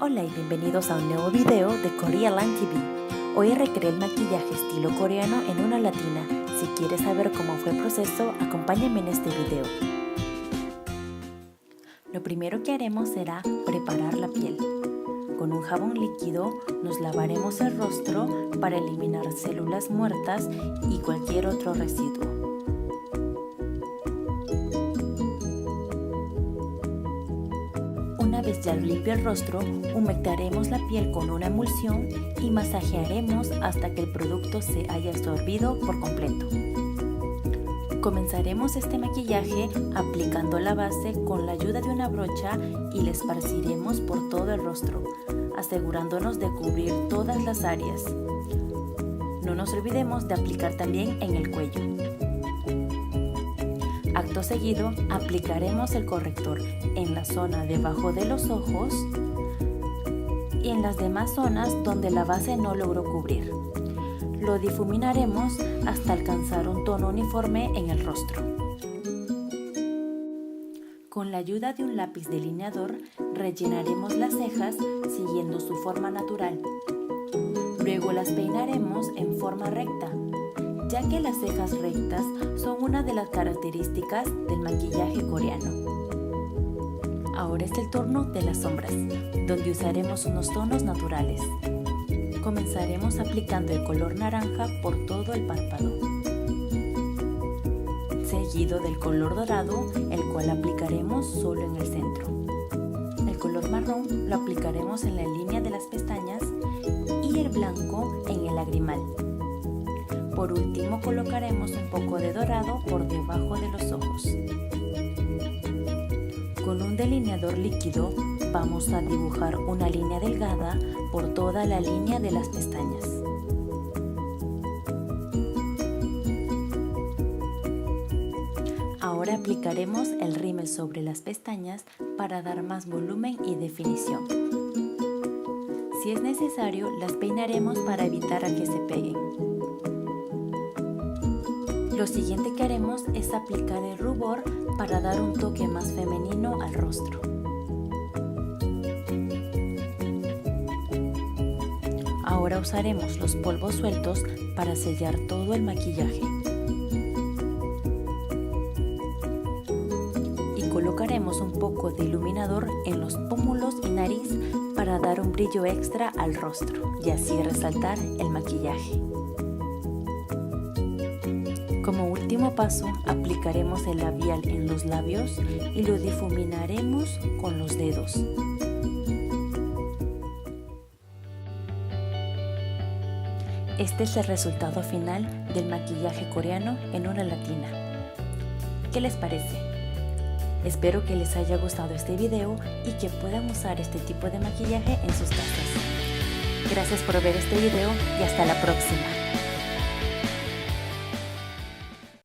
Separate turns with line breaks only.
Hola y bienvenidos a un nuevo video de Korea Land TV. Hoy recreé el maquillaje estilo coreano en una latina. Si quieres saber cómo fue el proceso, acompáñame en este video. Lo primero que haremos será preparar la piel. Con un jabón líquido nos lavaremos el rostro para eliminar células muertas y cualquier otro residuo. Una vez ya limpio el rostro, humectaremos la piel con una emulsión y masajearemos hasta que el producto se haya absorbido por completo. Comenzaremos este maquillaje aplicando la base con la ayuda de una brocha y la esparciremos por todo el rostro, asegurándonos de cubrir todas las áreas. No nos olvidemos de aplicar también en el cuello. Seguido, aplicaremos el corrector en la zona debajo de los ojos y en las demás zonas donde la base no logró cubrir. Lo difuminaremos hasta alcanzar un tono uniforme en el rostro. Con la ayuda de un lápiz delineador rellenaremos las cejas siguiendo su forma natural. Luego las peinaremos en forma recta ya que las cejas rectas son una de las características del maquillaje coreano. Ahora es el turno de las sombras, donde usaremos unos tonos naturales. Comenzaremos aplicando el color naranja por todo el párpado, seguido del color dorado, el cual aplicaremos solo en el centro. El color marrón lo aplicaremos en la línea de las pestañas y el blanco en el lagrimal. Por último colocaremos un poco de dorado por debajo de los ojos. Con un delineador líquido vamos a dibujar una línea delgada por toda la línea de las pestañas. Ahora aplicaremos el rímel sobre las pestañas para dar más volumen y definición. Si es necesario, las peinaremos para evitar a que se peguen. Lo siguiente que haremos es aplicar el rubor para dar un toque más femenino al rostro. Ahora usaremos los polvos sueltos para sellar todo el maquillaje. Y colocaremos un poco de iluminador en los pómulos y nariz para dar un brillo extra al rostro y así resaltar el maquillaje. Como último paso, aplicaremos el labial en los labios y lo difuminaremos con los dedos. Este es el resultado final del maquillaje coreano en una latina. ¿Qué les parece? Espero que les haya gustado este video y que puedan usar este tipo de maquillaje en sus casas. Gracias por ver este video y hasta la próxima.